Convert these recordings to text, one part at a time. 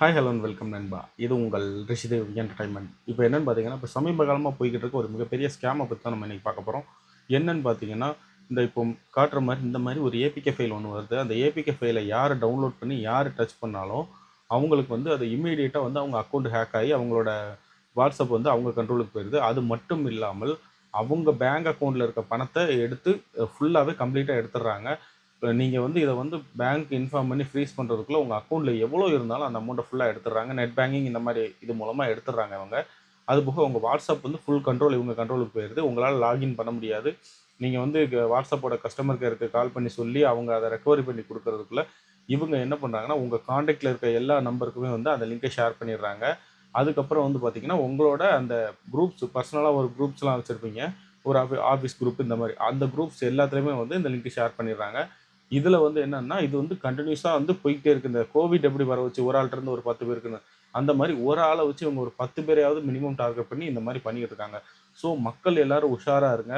Hi hello welcome நண்பா. இது உங்கள் ரிஷிதேவ் என்டர்டைன்மெண்ட் இப்போ என்னென்னு பார்த்தீங்கன்னா இப்போ சமீப காலமாக போய்கிட்டு இருக்க ஒரு மிகப்பெரிய ஸ்கேமை பற்றி தான் நம்ம இன்றைக்கி பார்க்க போகிறோம் என்னன்னு பார்த்தீங்கன்னா இந்த இப்போ காட்டுற மாதிரி இந்த மாதிரி ஒரு ஏபிகே ஃபைல் ஒன்று வருது. அந்த ஏபிகே ஃபைலை யார் டவுன்லோட் பண்ணி யார் டச் பண்ணாலும் அவங்களுக்கு வந்து அது இம்மீடியட்டாக வந்து அவங்க அக்கௌண்ட் ஹேக் ஆகி அவங்களோட வாட்ஸ்அப் வந்து அவங்க கண்ட்ரோலுக்கு போயிடுது அது மட்டும் இல்லாமல் அவங்க பேங்க் அக்கௌண்ட்டில் இருக்க பணத்தை எடுத்து ஃபுல்லாகவே கம்ப்ளீட்டாக எடுத்துடுறாங்க. நீங்கள் வந்து இதை வந்து பேங்க் இன்ஃபார்ம் பண்ணி ஃப்ரீஸ் பண்ணுறதுக்குள்ள உங்கள் அக்கௌண்ட்டில் எவ்வளோ இருந்தாலும் அந்த அமௌண்ட்டை ஃபுல்லாக எடுத்துடுறாங்க. நெட் பேங்கிங் இந்த மாதிரி இது மூலமாக எடுத்துடுறாங்க அவங்க அது போக உங்கள் வாட்ஸ்அப் வந்து ஃபுல் கண்ட்ரோல் இவங்க கண்ட்ரோலுக்கு போயிடுது உங்களால் லாகின் பண்ண முடியாது. நீங்கள் வந்து வாட்ஸ்அப்போட கஸ்டமர் கேருக்கு கால் பண்ணி சொல்லி அவங்க அதை ரெக்கவரி பண்ணி கொடுக்கறதுக்குள்ளே இவங்க என்ன பண்ணுறாங்கன்னா உங்கள் காண்டாக்டில் இருக்க எல்லா நம்பருக்குமே வந்து அந்த லிங்கை ஷேர் பண்ணிடுறாங்க. அதுக்கப்புறம் வந்து பார்த்தீங்கன்னா உங்களோட அந்த குரூப்ஸ் பர்சனலாக ஒரு குரூப்ஸ்லாம் வச்சுருப்பீங்க. ஒரு ஆஃபீஸ் குரூப் இந்த மாதிரி. அந்த குரூப்ஸ் எல்லாத்துலேயுமே வந்து இந்த லிங்க்கை ஷேர் பண்ணிடுறாங்க. இதில் வந்து என்னன்னா இது வந்து கண்டினியூஸாக வந்து போய்கிட்டே இருக்கு. இந்த கோவிட் எப்படி வர வச்சு ஒரு ஆள்கிட்ட இருந்து ஒரு பத்து பேருக்குன்னு அந்த மாதிரி ஒரு ஆளை வச்சு இவங்க ஒரு பத்து பேரையாவது மினிமம் டார்கெட் பண்ணி இந்த மாதிரி பண்ணிட்டு இருக்காங்க. ஸோ மக்கள் எல்லாரும் உஷாராக இருங்க.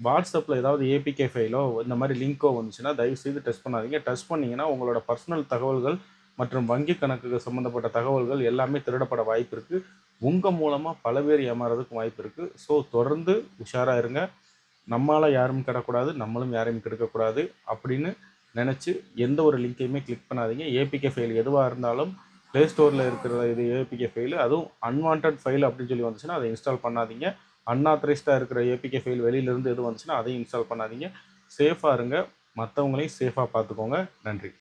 வாட்ஸ்அப்பில் ஏதாவது ஏபிகே ஃபைலோ இந்த மாதிரி லிங்க்கோ வந்துச்சுன்னா தயவு செய்து டெஸ்ட் பண்ணாதீங்க. டெஸ்ட் பண்ணிங்கன்னா உங்களோட பர்சனல் தகவல்கள் மற்றும் வங்கி கணக்குக்கு சம்மந்தப்பட்ட தகவல்கள் எல்லாமே திருடப்பட வாய்ப்பு இருக்குது உங்கள் மூலமாக பல பேர் ஏமாறதுக்கு வாய்ப்பு இருக்குது ஸோ தொடர்ந்து உஷாராக இருங்க. நம்மளால் யாரும் கெடக்கூடாது நம்மளும் யாரையும் கெடுக்கக்கூடாது அப்படின்னு நினச்சி எந்த ஒரு லிங்க்கையுமே கிளிக் பண்ணாதீங்க. ஏபிகே ஃபைல் எதுவாக இருந்தாலும் ப்ளே ஸ்டோரில் இருக்கிற இது ஏபிகே ஃபைல் அதுவும் அன்வான்ட் ஃபைல் அப்படின்னு சொல்லி வந்துச்சுன்னா அதை இன்ஸ்டால் பண்ணாதீங்க. அன்ஆத்தரைஸ்டாக இருக்கிற ஏபிகே ஃபைல் வெளியிலேருந்து எது வந்துச்சுன்னா அதையும் இன்ஸ்டால் பண்ணாதீங்க. சேஃபாக இருங்க. மற்றவங்களையும் சேஃபாக பார்த்துக்கோங்க. நன்றி.